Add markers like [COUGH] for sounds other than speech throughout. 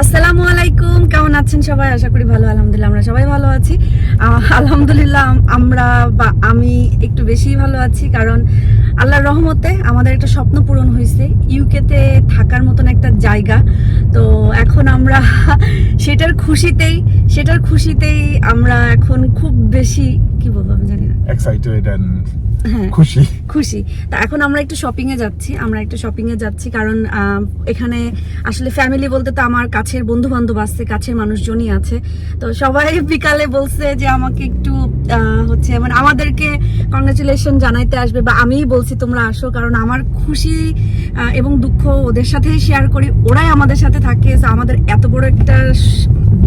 আসসালামু আলাইকুম, কেমন আছেন সবাই? আশা করি ভালো, আলহামদুলিল্লাহ, আমরা সবাই ভালো আছি। আলহামদুলিল্লাহ, আমরা বা আমি একটু বেশি ভালো আছি কারণ আল্লাহর রহমতে আমাদের একটা স্বপ্ন পূরণ হয়েছে ইউকেতে থাকার মতন একটা জায়গা। তো এখন আমরা সেটার খুশিতেই সেটার খুশিতেই আমরা এখন খুব বেশি, কি বলব আমি জানি না। And হ্যাঁ [COUGHS] খুশি। খুশি। তা এখন আমরা একটু শপিং এ যাচ্ছি, আমরা একটু শপিং এ যাচ্ছি কারণ এখানে আসলে ফ্যামিলি বলতে তো আমার কাছের বন্ধু বান্ধব আছে, কাছের মানুষজনই আছে। তো সবাই [LAUGHS] বিকালে বলছে যে আমাকে একটু হচ্ছে মানে আমাদেরকে কংগ্রেচুলেশন জানাইতে আসবে বা আমিই বলছি তোমরা আসো কারণ আমার খুশি এবং দুঃখ ওদের সাথেই শেয়ার করি। ওরাই আমাদের সাথে থাকে আমাদের এত বড় একটা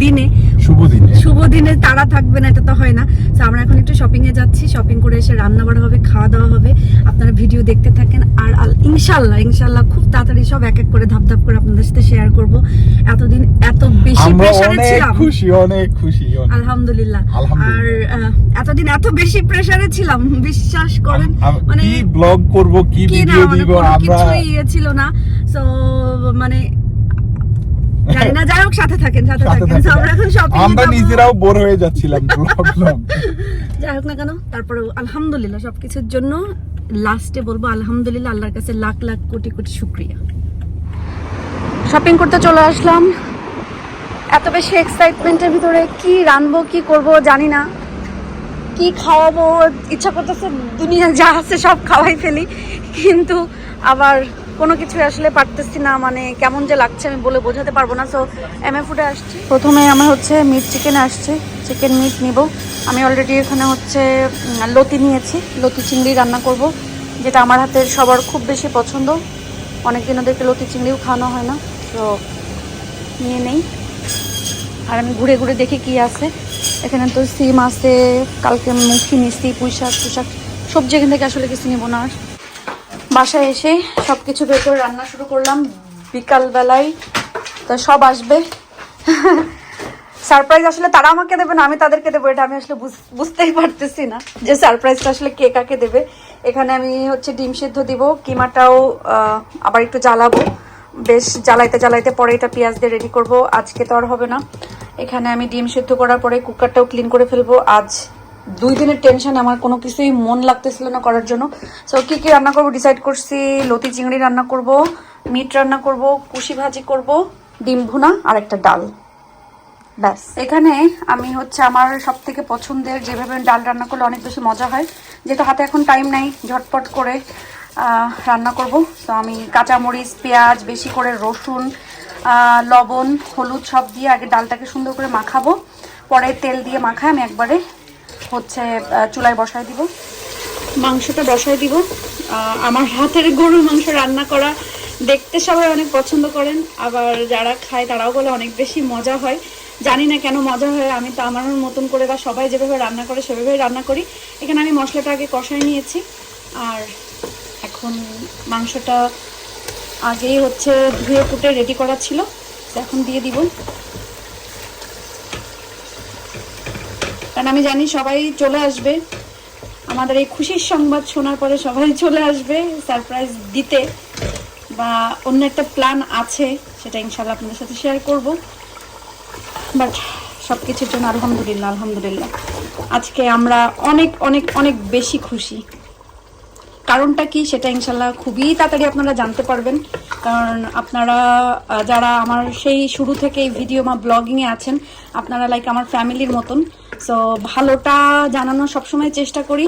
দিনে শুভ দিনে। শুভ দিনে তারা থাকবে না এটা তো হয় না। তো আমরা এখন একটু শপিং এ যাচ্ছি শপিং করে এসে রান্না বাড়া হবে খাওয়া দাওয়া হবে। আপনারা ভিডিও দেখতে থাকেন আর ইনশাল্লাহ ইনশাল্লাহ খুব তাড়াতাড়ি সব এক এক করে ধাপ ধাপ করে আপনাদের সাথে শেয়ার করব। এতদিন এত বেশি প্রেসারে ছিলাম। খুশি অনেক খুশি আলহামদুলিল্লাহ। আর এতদিন এত বেশি প্রেসারে ছিলাম বিশ্বাস করেন মানে কি ব্লগ করব কি ভিডিও মানে দিব আমরা কিছুই ইয়ে ছিল না। তো মানে জানি না যাই হোক সাথে থাকেন সাথে থাকেন। আমরা এখন শপিং আমরা নিজেরাও বোর হয়ে যাচ্ছিলাম [LAUGHS] যাই হোক না কেন তারপরে আলহামদুলিল্লাহ সবকিছুর জন্য লাস্টে বলব আলহামদুলিল্লাহ আল্লাহর কাছে লাখ লাখ কোটি কোটি শুক্রিয়া। শপিং করতে চলে আসলাম। এত বেশি এক্সাইটমেন্টের ভিতরে কি রানবো কি করব জানি না। কি খাওয়াবো ইচ্ছা করতেছে দুনিয়া যা আছে সব খাওয়াই ফেলি। কিন্তু আবার কোনো কিছু আসলে পারতেছি না মানে কেমন যে লাগছে আমি বলে বোঝাতে পারব না। সো এম ফুডে আসছি। প্রথমে আমার হচ্ছে মিট চিকেন আসছে। চিকেন মিট নিব। আমি অলরেডি এখানে হচ্ছে লতি নিয়েছি। লতি চিংড়ি রান্না করব, যেটা আমার হাতের সবার খুব বেশি পছন্দ। অনেকদিন ওদেরকে লতি চিংড়িও খাওয়ানো হয় না, তো নিয়ে নেই। আর আমি ঘুরে ঘুরে দেখি কি আছে। এখানে তো সিম আছে, কালকে মুখি মিষ্টি পুঁই শাক পুঁই শাক সবজি এখান থেকে আসলে কিছু নেব না আর। বাসায় এসে সব কিছু বের করে রান্না শুরু করলাম বিকালবেলায়। তো সব আসবে। সারপ্রাইজ আসলে তারা আমাকে দেবে না, আমি তাদেরকে দেবো, এটা আমি আসলে বুঝ- বুঝতেই পারতেছি না যে সারপ্রাইজটা আসলে কে কাকে দেবে। এখানে আমি হচ্ছে ডিম সেদ্ধ দিব, কিমাটাও আবার একটু জ্বালাবো। বেশ, জ্বালাইতে জ্বালাইতে পরে এটা পেঁয়াজ দিয়ে রেডি করব। আজকে তো আর হবে না। এখানে আমি ডিম সেদ্ধ করার পরে কুকারটাও ক্লিন করে ফেলব। আজ দুই দিনের টেনশন আমার কোনো কিছুই মন লাগতেছিল না করার জন্য। সো কি কি রান্না করব ডিসাইড করছি, লতি চিংড়ি রান্না করব মিট রান্না করব, কুশি ভাজি করব, ডিম ভুনা আর একটা ডাল। ব্যাস। এখানে আমি হচ্ছে আমার সব থেকে পছন্দের যেভাবে ডাল রান্না করলে অনেক বেশি মজা হয়, যেহেতু হাতে এখন টাইম নাই, ঝটপট করে রান্না করব। তো আমি কাঁচামরিচ, পেঁয়াজ, বেশি করে রসুন লবণ, হলুদ সব দিয়ে আগে ডালটাকে সুন্দর করে মাখাবো। পরে তেল দিয়ে মাখায় আমি একবারে হচ্ছে চুলায় বসায় দিব। মাংসটা বসায় দিব। আমার হাতের গরুর মাংস রান্না করা দেখতে সবাই অনেক পছন্দ করেন। আবার যারা খায় তারাও বলে অনেক বেশি মজা হয়। জানি না কেন মজা হয়, আমি তো আমার মতন করে বা সবাই যেভাবে রান্না করে সেভাবেই রান্না করি। এখানে আমি মশলাটা আগে কষায় নিয়েছি। আর এখন মাংসটা আগেই হচ্ছে ধুয়ে কুটে রেডি করা ছিল। এখন দিয়ে দিব। কারণ আমি জানি সবাই চলে আসবে। আমাদের এই খুশির সংবাদ শোনার পরে সবাই চলে আসবে সারপ্রাইজ দিতে বা অন্য একটা প্ল্যান আছে, সেটা ইনশাল্লাহ আপনাদের সাথে শেয়ার করব। বাট সব কিছুর জন্য আলহামদুলিল্লাহ আলহামদুলিল্লাহ। আজকে আমরা অনেক অনেক অনেক বেশি খুশি। কারণটা কি সেটা ইনশাল্লাহ খুবই তাড়াতাড়ি আপনারা জানতে পারবেন। কারণ আপনারা যারা আমার সেই শুরু থেকে এই ভিডিও বা ব্লগিংয়ে আছেন, আপনারা লাইক আমার ফ্যামিলির মতন। সো ভালোটা জানানোর সবসময় চেষ্টা করি।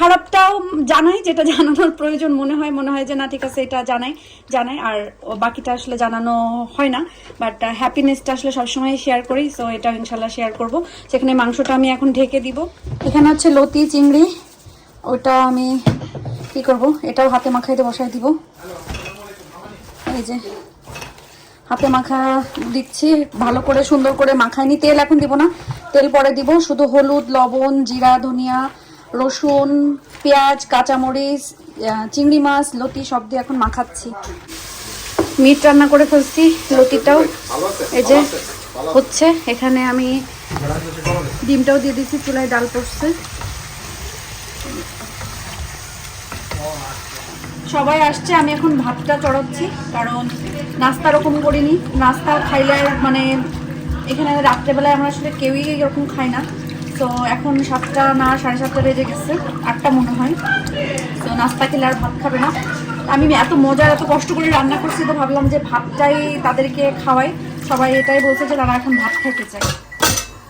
খারাপটাও জানাই, যেটা জানানোর প্রয়োজন মনে হয় মনে হয় যে না, ঠিক আছে, এটা জানাই জানাই। আর বাকিটা আসলে জানানো হয় না বাট হ্যাপিনেসটা আসলে সবসময় শেয়ার করি। সো এটা ইনশাল্লাহ শেয়ার করব। সেখানে মাংসটা আমি এখন ঢেকে দিব। এখানে হচ্ছে লতি, চিংড়ি ওটা আমি কি করব? এটাও হাতে মাখাইতে বসাই দিব। এই যে, হাতে মাখা দিচ্ছি, ভালো করে সুন্দর করে মাখাইনি। তেল এখন দিব না, তেল পরে দিব। শুধু হলুদ, লবণ, জিরা, ধনিয়া, রসুন, পেঁয়াজ, কাঁচামরিচ চিংড়ি মাছ, লতি সব দিয়ে এখন মাখাচ্ছি। মিট রান্না করে ফেলছি লতিটাও। এই যে, হচ্ছে, এখানে আমি ডিমটাও দিয়ে দিচ্ছি চুলায় ডাল পড়ছে। সবাই আসছে, আমি এখন ভাতটা চড়াচ্ছি, কারণ নাস্তা ওরকম করিনি। নাস্তা খাইলে মানে এখানে রাত্রেবেলায় আমরা আসলে কেউই এরকম খাই না। তো এখন সাতটা না, সাড়ে সাতটা বেজে গেছে, আটটা মনে হয়। তো নাস্তা খেলে আর ভাত খাবে না। আমি এত মজার, এত কষ্ট করে রান্না করছি তো ভাবলাম যে ভাতটাই তাদেরকে খাওয়াই। সবাই এটাই বলছে যে তারা এখন ভাত খাইতে চায়।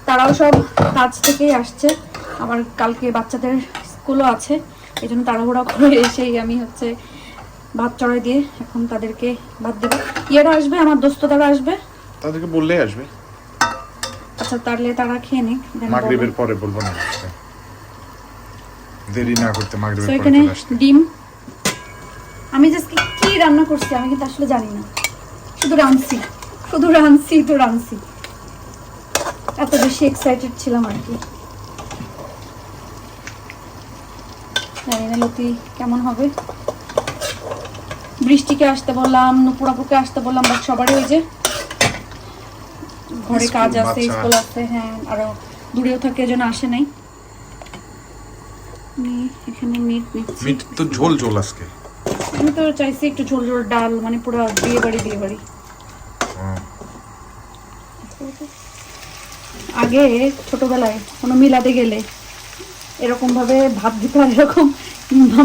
তারাও সব কাজ থেকেই আসছে। আবার কালকে বাচ্চাদের স্কুলও আছে। এই জন্য তাড়াহুড়া করে এসেই আমি হচ্ছে ভাত চড়াই দিয়ে এখন তাদেরকে ভাত দেবো। ইয়েরা আসবে? আমার দোস্ত তারা আসবে? তাদেরকে বললেই আসবে। আচ্ছা তাহলে তারা খেয়ে নিক মাগরিবের পরে বলব না দেরি না করতে মাগরিবের পরে এখানে ডিম। আমি জাস্ট কি রান্না করছি আমি কিন্তু আসলে জানি না। শুধু রাঁধছি শুধু রাঁধছি তো রাঁধছি। এত বেশি এক্সাইটেড ছিলাম আর কি। জানি কেমন হবে? বৃষ্টিকে আসতে বললাম নুপুরাপুকে আসতে বললাম বাট সবারই ওই যে ঘরে কাজ আছে স্কুল আছে হ্যাঁ আরও দূরেও থাকে এজন্য আসে নাই। আমি এখানে মিট মিট তো ঝোল ঝোল আজকে। আমি তো চাইছি একটু ঝোল ঝোল ডাল মানে পুরো বিয়ে বাড়ি বিয়ে বাড়ি। আগে ছোটবেলায় কোনো মিলাতে গেলে এরকম ভাবে ভাত দিত এরকম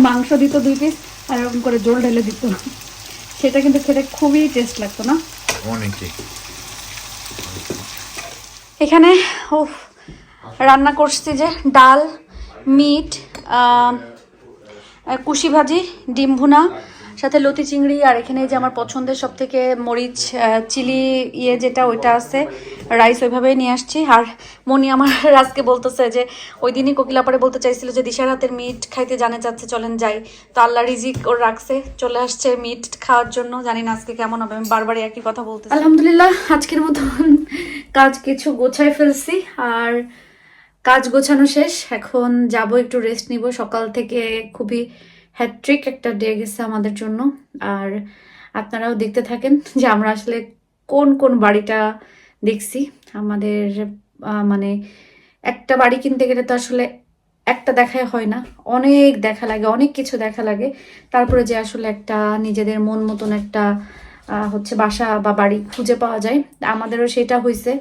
মাংস দিত দুই পিস আর এরকম করে জল ঢেলে দিত। সেটা কিন্তু খেতে খুবই টেস্ট লাগতো না? অনেকে এখানে ও রান্না করছি যে ডাল মিট কুশি ভাজি ডিম ভুনা সাথে লতি চিংড়ি আর এখানে যে আমার পছন্দের সব থেকে মরিচ চিলি ইয়ে যেটা ওইটা আছে, রাইস ওইভাবেই নিয়ে আসছি। আর মনি আমার [LAUGHS] আজকে বলতেছে যে, ওই দিনই কোকিলাপাড়ে বলতে চাইছিল যে দিশার হাতের মিট খাইতে জানে যাচ্ছে চলেন যাই। তো আল্লাহ রিজিক ওর রাখছে, চলে আসছে মিট খাওয়ার জন্য। জানি না আজকে কেমন হবে, আমি বারবারই একই কথা বলতে আলহামদুলিল্লাহ, আজকের মতন কাজ কিছু গোছায় ফেলছি। আর কাজ গোছানো শেষ, এখন যাব, একটু রেস্ট নিব। সকাল থেকে খুবই হ্যাট্রিক একটা ডে গেছে আমাদের জন্য। আর আপনারাও দেখতে থাকেন যে আমরা আসলে কোন কোন বাড়িটা দেখছি। আমাদের মানে একটা বাড়ি কিনতে গেলে তো আসলে একটা দেখাই হয় না। অনেক দেখা লাগে, অনেক কিছু দেখা লাগে। তারপরে যে আসলে একটা নিজেদের মন মতন একটা হচ্ছে বাসা বা বাড়ি খুঁজে পাওয়া যায়। আমাদেরও সেটা হয়েছে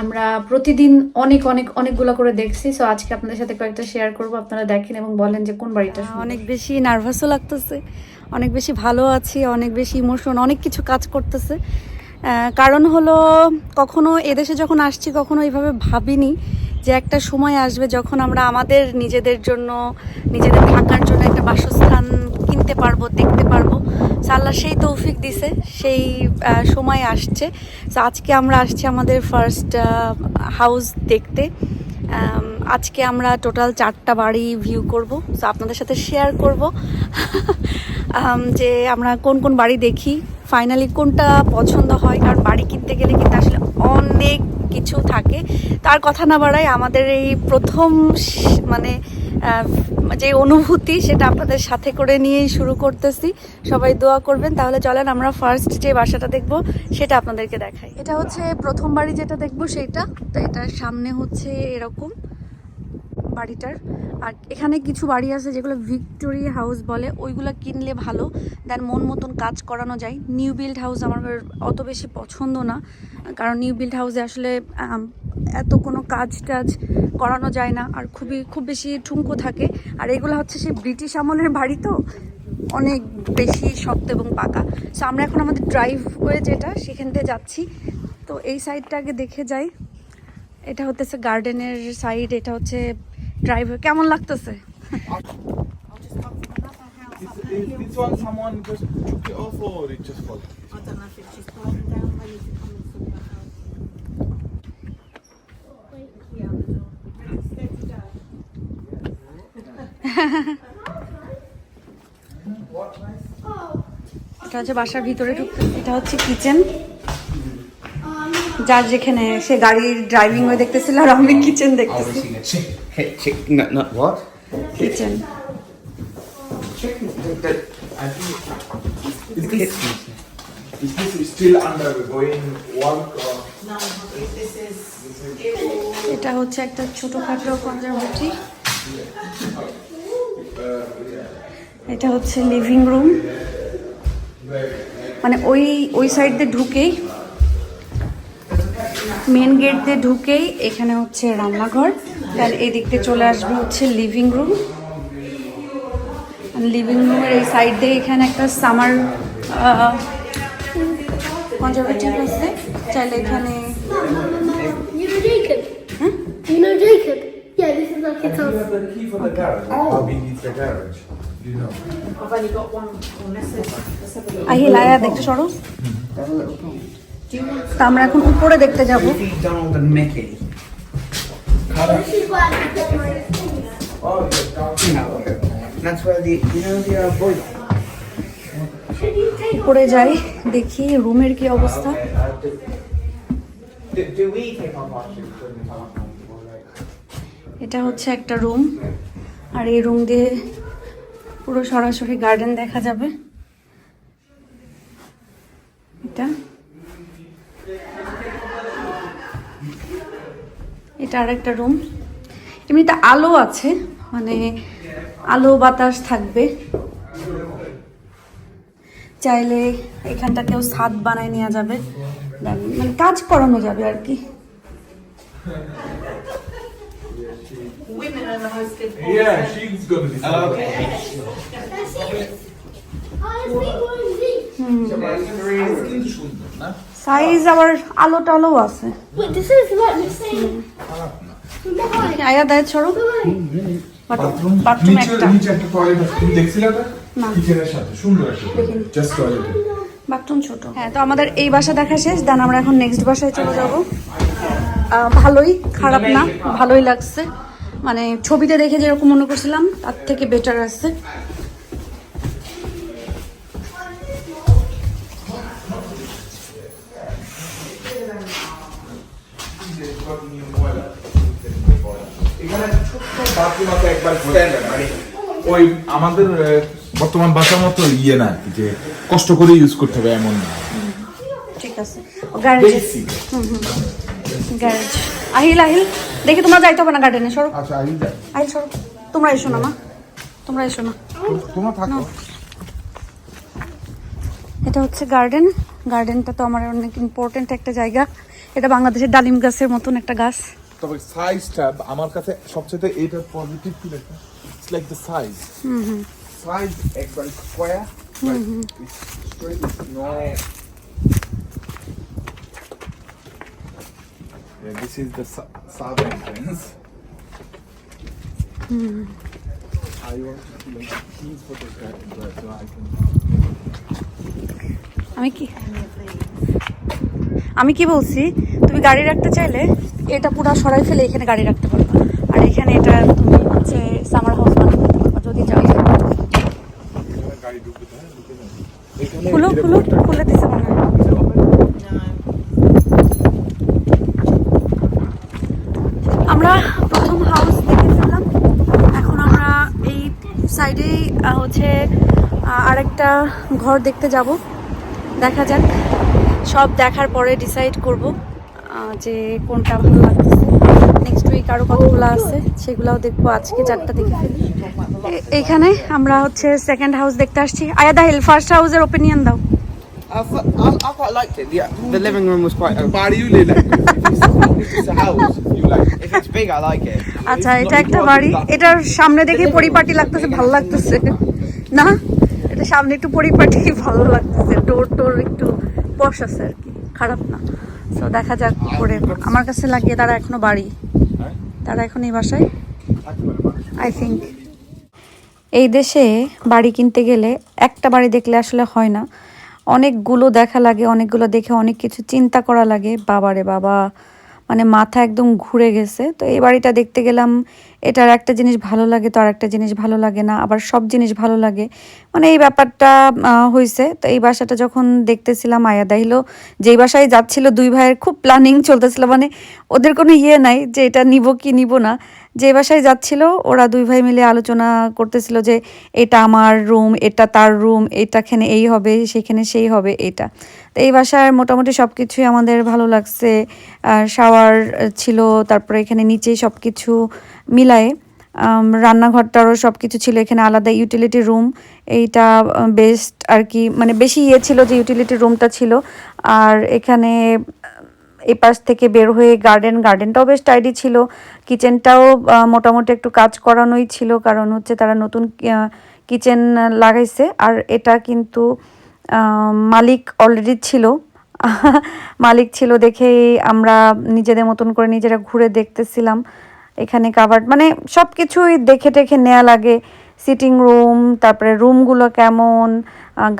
আমরা প্রতিদিন অনেক অনেক অনেকগুলো করে দেখছি। সো আজকে আপনাদের সাথে কয়েকটা শেয়ার করব। আপনারা দেখেন এবং বলেন যে কোন বাড়িটা অনেক বেশি নার্ভাসও লাগতেছে। অনেক বেশি ভালো আছি অনেক বেশি ইমোশন অনেক কিছু কাজ করতেছে। কারণ হলো কখনো এদেশে যখন আসছি কখনো এইভাবে ভাবিনি যে একটা সময় আসবে যখন আমরা আমাদের নিজেদের জন্য নিজেদের থাকার জন্য একটা বাসস্থান কিনতে পারব আল্লাহ সেই তৌফিক দিছে, সেই সময় আসছে। So, আজকে আমরা আসছি আমাদের ফার্স্ট হাউস দেখতে। আজকে আমরা টোটাল চারটা বাড়ি ভিউ করব। তো আপনাদের সাথে শেয়ার করব যে আমরা কোন কোন বাড়ি দেখি। ফাইনালি কোনটা পছন্দ হয়, কারণ বাড়ি কিনতে গেলে কিন্তু আসলে অনেক কিছু থাকে। তার কথা না বাড়াই আমাদের এই প্রথম মানে যে অনুভূতি সেটা আপনাদের সাথে করে নিয়েই শুরু করতেছি। সবাই দোয়া করবেন। তাহলে চলেন, আমরা ফার্স্ট যে বাসাটা দেখব, সেটা আপনাদেরকে দেখাই। এটা হচ্ছে প্রথমবারই যেটা দেখব, সেইটা। তো এটার সামনে হচ্ছে এরকম। বাড়িটার। আর এখানে কিছু বাড়ি আছে যেগুলো ভিক্টোরিয়া হাউস বলে, ওইগুলো কিনলে ভালো। দেন মন মতন কাজ করানো যায়। নিউ বিল্ড হাউস আমার অত বেশি পছন্দ না, কারণ নিউ বিল্ড হাউসে আসলে এত কোনো কাজ টাজ করানো যায় না। আর খুবই, খুব বেশি ঠুমকো থাকে। আর এগুলো হচ্ছে সেই ব্রিটিশ আমলের বাড়ি তো, অনেক বেশি শক্ত এবং পাকা। সো আমরা এখন আমাদের ড্রাইভ ওয়ে যেটা, সেখান থেকে যাচ্ছি। তো এই সাইডটা আগে দেখে যাই। এটা হতেছে গার্ডেনের সাইড এটা হচ্ছে ড্রাইভার কেমন লাগতেছে? এটা হচ্ছে বাসার ভিতরে এটা হচ্ছে কিচেন যার যেখানে সে গাড়ির ড্রাইভিং ওই দেখতেছিল আর আমি কিচেন দেখতেছি। Hey, chick, no, no, what? Kitchen Chicken. I think Is this, is this still undergoing work or? No, this is এটা হচ্ছে একটা ছোটখাটো কনজারভেটরি এটা হচ্ছে লিভিং রুম মানে ওই ওই সাইড দিয়ে ঢুকেই মেন গেট দিয়ে ঢুকেই এখানে হচ্ছে রান্নাঘর তাহলে এই এদিকতে চলে আসবে হচ্ছে লিভিং রুম লিভিং রুমের এই সাইড দিয়ে এখানে একটা সামার কনজারভেটিভ আছে। চাইলে এখানে আমরা এখন উপরে দেখতে যাব। পরে যাই, দেখি রুমের কি অবস্থা। এটা হচ্ছে একটা রুম, আর এই রুম দিয়ে পুরো সরাসরি গার্ডেন দেখা যাবে। এটা এটা আরেকটা রুম এমনিতে আলো আছে মানে আলো বাতাস থাকবে। চাইলে এখানটাকেও ছাদ বানায় নেওয়া যাবে। মানে কাজ করানো যাবে আর কি। Yeah, সাইজ আবার আলো টালো আছে. আয়া দেয় ছড়ো। বাথরুম বাথরুম একটা। নিচে একটা টয়লেট আছে। তুমি দেখছিলে না। কিচেনের সাথে সুন্দর একটা জাস্ট টয়লেট বাথরুম ছোট। হ্যাঁ তো আমাদের এই বাসা দেখা শেষ। দেন আমরা এখন নেক্সট বাসায় চলে যাব। ভালোই খারাপ না ভালোই লাগছে। মানে ছবিতে দেখে যেরকম মনে করছিলাম তার থেকে বেটার আছে। একবার মানে ওই আমাদের বর্তমান বাসার মতো ইয়ে না যে কষ্ট করে ইউজ করতে হবে এমন না। ঠিক আছে। গ্যারেজ আহিল আহিল দেখি তোমরা যাইতে হবে না গার্ডেনে সরো। আচ্ছা আই যাই আহিল সরো। তোমরা এসো না মা। তোমরা এসো না। তোমরা থাকো। এটা হচ্ছে গার্ডেন গার্ডেনটা তো আমার অনেক ইম্পর্টেন্ট একটা জায়গা। এটা বাংলাদেশের ডালিম গাছের মতন একটা গাছ। তবে সাইজটা আমার কাছে সবচেয়ে এটা পজিটিভ কি লেখা it's like the size size একবার square Yeah, this is the su- south entrance. I want to see like keys for the garden, but so I can. আমি কি আমি কি বলছি তুমি গাড়ি রাখতে চাইলে এটা পুরো সরাই ফেলে এখানে গাড়ি রাখতে পারবে আর এখানে এটা তুমি হচ্ছে সামার হাউস বানাতে পারবে যদি চাও। খুলো খুলো, খুলে দিছে মনে হয়। আমরা প্রথম হাউস দেখে ফেললাম। এখন আমরা এই সাইডেই হচ্ছে আরেকটা ঘর দেখতে যাব। দেখা যাক। সব দেখার পরে ডিসাইড করব। যে কোনটা ভালো লাগতেছে। নেক্সট উইক আরও কতগুলো আছে সেগুলোও দেখব আজকে চারটা দেখে ফেলি। এইখানে আমরা হচ্ছে সেকেন্ড হাউস দেখতে আসছি। আয়া দাহিল ফার্স্ট হাউসের ওপিনিয়ন দাও। I, I, I quite liked it. Yeah, the living room was quite. open. বাড়িও লে like it's a house. You like If it's big, I like it. আচ্ছা এটা একটা বাড়ি। এটার সামনে দেখে পরিপাটি লাগতেছে ভালো লাগতেছে। না? এটা সামনে একটু পরিপাটি ভালো লাগতেছে। ডোর টোর একটু বস আছে আর কি। খারাপ না। দেখা যাক করে। আমার কাছে লাগিয়ে তারা এখনও বাড়ি। তারা এখন এই বাসায়? আই থিঙ্ক এই দেশে বাড়ি কিনতে গেলে একটা বাড়ি দেখলে আসলে হয় না। অনেকগুলো দেখা লাগে অনেকগুলো দেখে অনেক কিছু চিন্তা করা লাগে। বাবারে বাবা। মানে মাথা একদম ঘুরে গেছে। তো এই বাড়িটা দেখতে গেলাম, এটার একটা জিনিস ভালো লাগে তো আর একটা জিনিস ভালো লাগে না, আবার সব জিনিস ভালো লাগে। মানে এই ব্যাপারটা হয়েছে তো এই বাসাটা যখন দেখতেছিলাম, আয়া দাইলো, যেই বাসায় যাচ্ছিল দুই ভাইয়ের খুব প্ল্যানিং চলতেছিল মানে ওদের কোনো ইয়ে নাই যে এটা নিব কি নিব না। যে বাসায় যাচ্ছিল, ওরা দুই ভাই মিলে আলোচনা করতেছিল যে এটা আমার রুম এটা তার রুম এটাখানে এই হবে, সেখানে সেই হবে, এটা। তো এই বাসার মোটামুটি সব কিছুই আমাদের ভালো লাগছে। আর শাওয়ার ছিল, তারপরে এখানে নিচেই সব কিছু মিলায়ে রান্নাঘরটারও সব কিছু ছিল, এখানে আলাদা ইউটিলিটি রুম এইটা বেস্ট আর কি মানে বেশি ইয়ে ছিল যে ইউটিলিটি রুমটা ছিল। আর এখানে এই পাশ থেকে বের হয়ে গার্ডেন গার্ডেনটাও বেশ টাইডি ছিল। কিচেনটাও মোটামুটি একটু কাজ করানোই ছিল, কারণ হচ্ছে তারা নতুন কিচেন লাগাইছে। আর এটা কিন্তু মালিক অলরেডি ছিল। [LAUGHS] মালিক ছিল দেখেই আমরা নিজেদের মতন করে নিজেরা ঘুরে দেখতেছিলাম। এখানে কাভার মানে সব কিছুই দেখে টেখে নেওয়া লাগে। সিটিং রুম তারপরে রুমগুলো কেমন?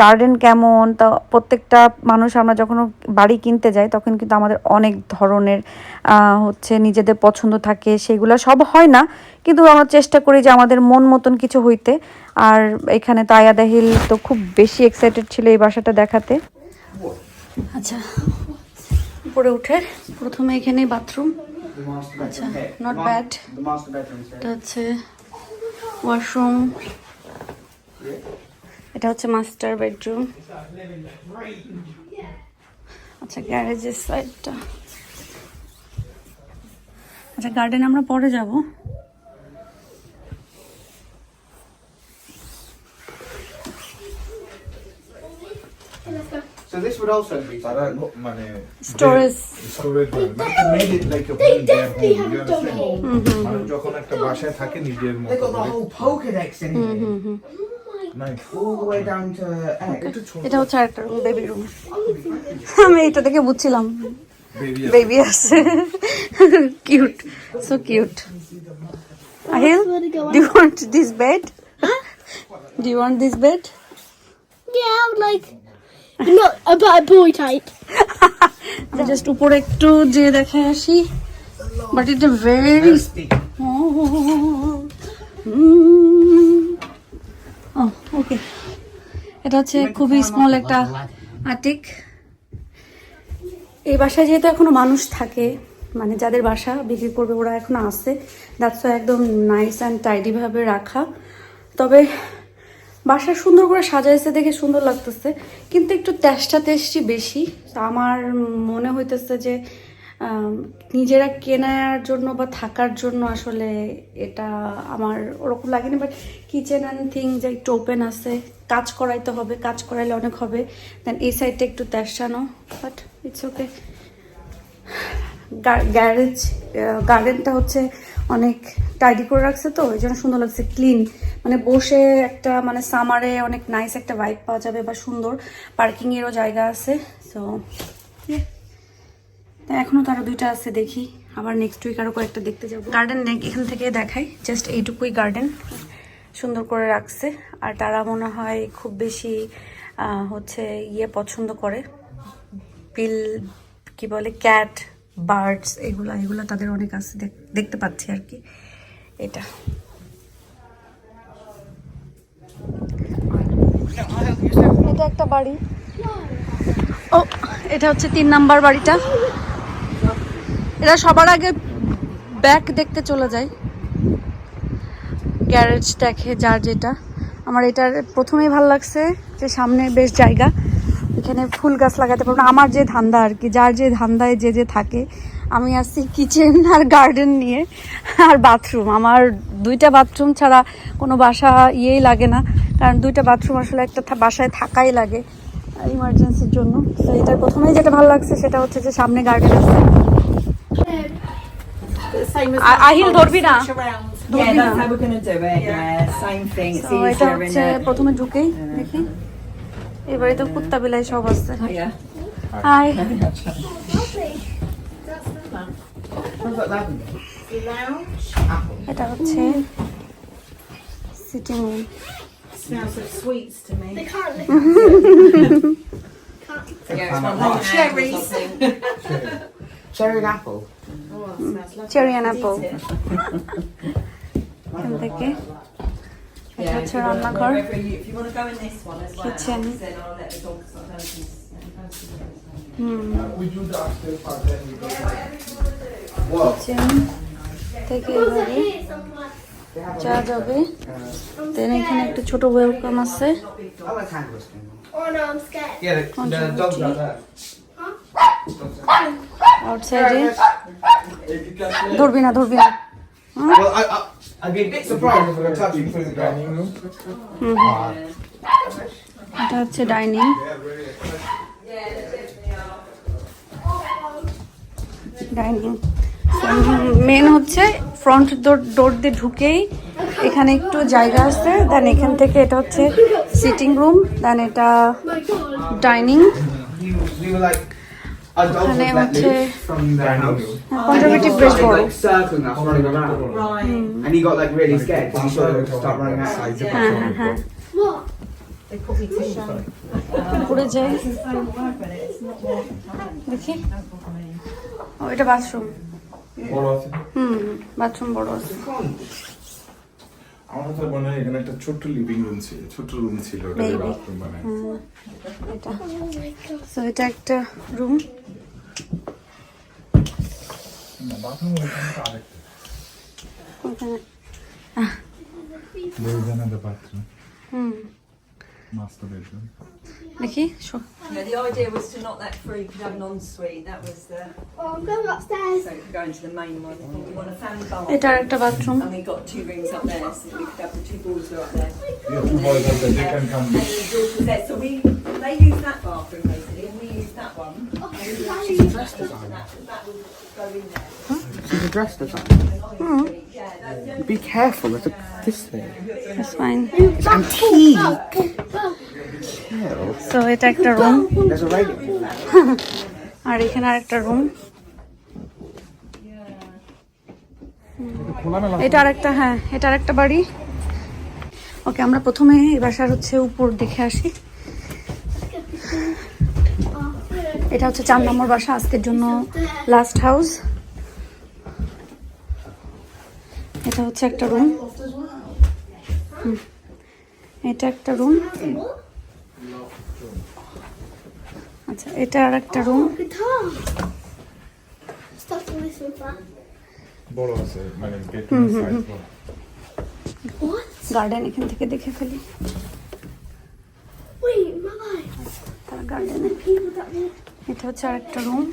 গার্ডেন কেমন? তা প্রত্যেকটা মানুষ আমরা যখন বাড়ি কিনতে যাই, তখন কিন্তু আমাদের অনেক ধরনের হচ্ছে নিজেদের পছন্দ থাকে, সেগুলো সব হয় না। কিন্তু আমরা চেষ্টা করি যে আমাদের মন মতন কিছু হইতে। আর এখানে তো আয়াদা হিল তো খুব বেশি এক্সাইটেড ছিল এই বাসাটা দেখাতে। আচ্ছা উপরে উঠে। প্রথমে এখানে বাথরুম আচ্ছা নট ব্যাড হচ্ছে ওয়াশরুম এটা হচ্ছে মাস্টার বেডরুম। আচ্ছা গ্যারেজের সাইডটা। আচ্ছা গার্ডেন আমরা পরে যাব। So this would also be. মানে মানে made it like a home their home you understand মানে যখন একটা বাসায় থাকে নিজের মতো They've got the whole Pokedex in here. এটা হচ্ছে আরেকটা রুম বেবি রুম আমি এটা দেখে বুঝছিলাম। বেবি আছে cute so cute Ahil do you want this bed do you want this bed Yeah, like. Not about a boy type. Just উপরে একটু যে দেখে আসি। বাট ইট ভেরি এটা হচ্ছে খুবই স্মল একটা আটিক এই বাসায় যেহেতু এখনও মানুষ থাকে মানে যাদের বাসা বিক্রি করবে ওরা এখনও আসে দ্যাটস একদম নাইস অ্যান্ড টাইডিভাবে রাখা। তবে বাসা সুন্দর করে সাজাইছে দেখে সুন্দর লাগতেছে কিন্তু একটু তেষ্টা তেষ্টি বেশি। তা আমার মনে হইতেছে যে নিজেরা কেনার জন্য বা থাকার জন্য আসলে এটা আমার ওরকম লাগেনি বাট কিচেন অ্যান্ড থিং যে একটু ওপেন আছে, কাজ করাইতে হবে, কাজ করাইলে অনেক হবে। দেন এই সাইডটা একটু তেষ্টানো বাট ইটস ওকে গ্যারেজ গার্ডেনটা হচ্ছে অনেক টাইডি করে রাখছে তো, ওই জন্য সুন্দর লাগছে ক্লিন মানে বসে একটা মানে সামারে অনেক নাইস একটা ভাইব পাওয়া যাবে বা সুন্দর। পার্কিংয়েরও জায়গা আছে সো এখনও তারা দুইটা আছে, দেখি। আবার নেক্সট উইক আরও কয়েকটা দেখতে যাব। গার্ডেন এখান থেকে দেখাই জাস্ট এইটুকুই গার্ডেন সুন্দর করে রাখছে। আর তারা মনে হয় খুব বেশি হচ্ছে ইয়ে পছন্দ করে। বিল কি বলে ক্যাট বার্ডস এগুলা এগুলা তাদের অনেক আছে, দেখ- দেখতে পাচ্ছি আর কি। এটা। এটা একটা বাড়ি। ও, এটা হচ্ছে তিন নাম্বার বাড়িটা। এরা সবার আগে ব্যাক দেখতে চলে যায়। গ্যারেজ দেখে যার যেটা। আমার এটার প্রথমেই ভালো লাগছে যে সামনে বেশ জায়গা। এখানে ফুল গাছ লাগাতে পারব আমার যে ধান্দা আর কি, যার যে ধান্দায় যে যে থাকে, আমি আসছি কিচেন আর গার্ডেন নিয়ে আর বাথরুম আমার দুইটা বাথরুম ছাড়া কোনো বাসা ইয়েই লাগে না। কারণ দুইটা বাথরুম আসলে একটা বাসায় থাকাই লাগে। ইমার্জেন্সির জন্য। তো এটার প্রথমেই যেটা ভালো লাগছে সেটা হচ্ছে যে সামনে গার্ডেন আছে। আহিল ধরবি না around. ধরবি Yeah, that's how we're going to do it. Yeah, same thing. It's তো easier in হচ্ছে a. প্রথমে ঢুকেই দেখি এবারে তো কুত্তা বিলাই সব আছে Oh. Hi like. এটা হচ্ছে sitting room Smells of sweets to me. They can't live. Yeah, it's those cherries. Cherry and apple. Oh, it smells lovely. Cherry and apple Eat it. এখান থেকে এটা হচ্ছে রান্নাঘর wherever if you want to go in this one as well, then I'll let the dogs not go we do the upstairs part then we go kitchen থেকে এবারে যা যাবে দেন এখানে একটা ছোট ওয়েলকাম আছে আউটসাইডে ধরবি না ধরবি না। Well, I, I, I'd be a bit surprised if I could touch it through the. Dining room. এটা হচ্ছে ডাইনিং ডাইনিং মেন হচ্ছে ফ্রন্ট ডোর ডোর দিয়ে ঢুকেই এখানে একটু জায়গা আছে দেন এখান থেকে এটা হচ্ছে সিটিং রুম দেন এটা ডাইনিং Let হচ্ছে loose from their house. Conservative And বেশ he বড় like circling us, running around. Right. And he got like really scared because he saw them start running out. হ্যাঁ হ্যাঁ হ্যাঁ They put me to shame. উপরে যাই দেখি ও এটা bathroom হুম bathroom বড় আছে আমার তো মনে হয় এখানে একটা ছোট্ট লিভিং রুম ছিল ছোট্ট রুম ছিল ওটা বাথরুম মানে এটা। সো এটা একটা রুম বাথরুম ওখানে তো আরেকটা। ওখানে। আহ bathroom another bathroom. Hmm. Master bedroom. Nikki, sure. Yeah, the idea was to not let free because you have an ensuite. That was the. Well, I'm going upstairs. So we're going to the main one. We want a family bathroom. A director bathroom. And we got two rooms up there, so we could have the two boys are up there. Yeah, two boys up there. They can come. And the daughter's there. So we, they use that bathroom basically, and we use that one. Oh, and that, that will go in there. Huh? She's a dress design. That's only Be careful, there's a, this thing. That's fine It's antique. So এটা একটা room There's a radio. আর এখানে আরেকটা room এটা আরেকটা হ্যাঁ এটা আরেকটা বাড়ি ওকে আমরা প্রথমে এই বাসার হচ্ছে উপর দেখে আসি এটা হচ্ছে চার নম্বর বাসা আজকের জন্য লাস্ট হাউস এটা হচ্ছে একটা রুম এটা একটা রুম আচ্ছা এটা আর একটা রুম? গার্ডেন এখান থেকে দেখে ফেলি। গার্ডেনে. এটা হচ্ছে আর একটা রুম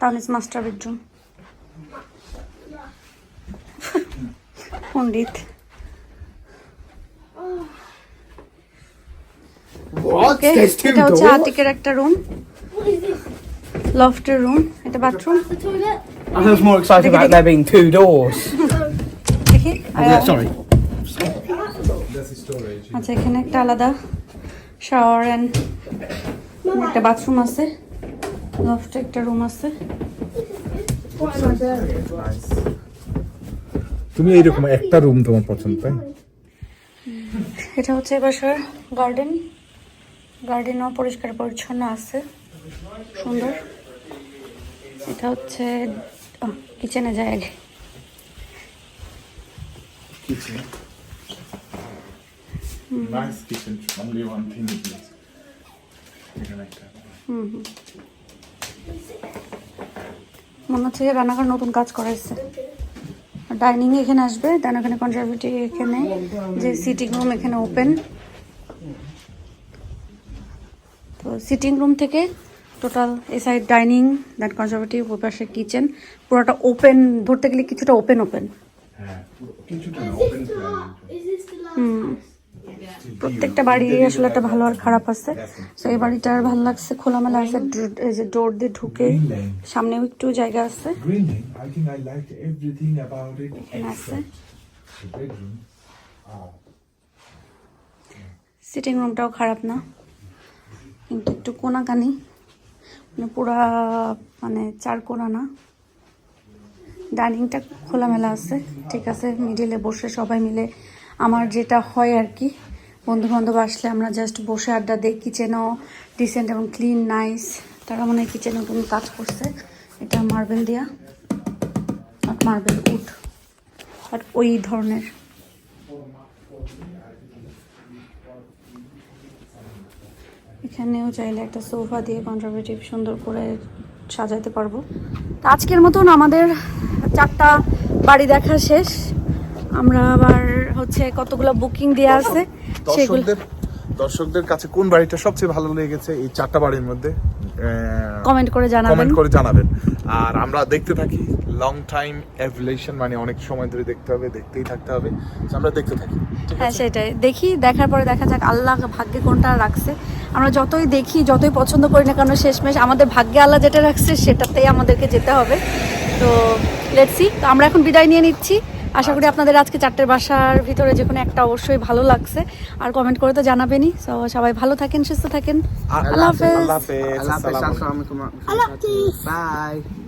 তাহলে মাস্টার বেডরুম পণ্ডিত। এটা হচ্ছে আতিকের একটা রুম? লফটের রুম এটা bathroom I was more excited about there being two doors. sorry. আচ্ছা এখানে একটা আলাদা শাওয়ার অ্যান্ড একটা বাথরুম আছে। লফটে একটা রুম আছে। তুমি এইরকম একটা রুম তোমার পছন্দ তাই এটা হচ্ছে বাসার গার্ডেন গার্ডেনও পরিষ্কার পরিচ্ছন্ন আছে। সুন্দর। এটা হচ্ছে কিচেনে যায় আগে। Kitchen nice kitchen only one thing is এখানে একটা মনে হচ্ছে যে রান্নাঘর নতুন কাজ করাইছে ডাইনিং এখানে আসবে দেন ওখানে কনজারভেটিভ এখানে যে সিটিং রুম এখানে ওপেন তো সিটিং রুম থেকে টোটাল এই সাইড ডাইনিং দেন কনজারভেটিভ ওই পাশে কিচেন পুরোটা ওপেন ধরতে গেলে কিছুটা ওপেন ওপেন হ্যাঁ ওপেন হুম? প্রত্যেকটা বাড়ি আসলে একটা ভালো আর খারাপ আছে। তো এই বাড়িটা আর ভালো লাগছে খোলামেলা আছে এই যে ডোর দিয়ে ঢুকে সামনেও একটু জায়গা আছে. সিটিং রুমটাও খারাপ না। কিন্তু একটু কোনাকানি। মানে পুরা মানে চার কোনা না। ডাইনিংটা খোলামেলা আছে। ঠিক আছে মিডিলে বসে সবাই মিলে আমার যেটা হয় আর কি। বন্ধু বান্ধব আসলে আমরা জাস্ট বসে আড্ডা দিই কিচেনও ডিসেন্ট এবং ক্লিন নাইস তারা মনে হয় কিচেনে কোনো কাজ করছে। এটা মার্বেল দিয়া। নট মার্বেল উড বাট ওই ধরনের। এখানেও চাইলে একটা সোফা দিয়ে কনজারভেটিভ সুন্দর করে সাজাতে পারব। আজকের মতন আমাদের চারটা বাড়ি দেখা শেষ। আমরা আবার হচ্ছে কতগুলো বুকিং দেওয়া আছে। দর্শকদের দর্শকদের কাছে কোন বাড়িটা সবচেয়ে ভালো লেগেছে? এই চারটা বাড়ির মধ্যে। Comment করে জানাবেন। কমেন্ট করে জানাবেন। আর আমরা দেখতে থাকি লং টাইম এভলিউশন মানে অনেক সময় ধরে দেখতে হবে দেখতেই থাকতে হবে। আমরা দেখতে থাকি হ্যাঁ সেটাই। দেখি দেখার পরে দেখা যাক আল্লাহ ভাগ্যে কোনটা রাখছে। আমরা যতই দেখি যতই পছন্দ করি না কেন শেষমেশ আমাদের ভাগ্যে আল্লাহ যেটা রাখছে সেটাতেই আমাদেরকে যেতে হবে। তো লেটসি তো আমরা এখন বিদায় নিয়ে নিচ্ছি। আশা করি আপনাদের আজকে চারটে বাসার ভিতরে যে কোনো একটা অবশ্যই ভালো লাগছে। আর কমেন্ট করে তো জানাবেনই। তো সবাই ভালো থাকেন সুস্থ থাকেন। আল্লাহ হাফেজ। আল্লাহ হাফেজ। আল্লাহ হাফেজ। আলাইকুম।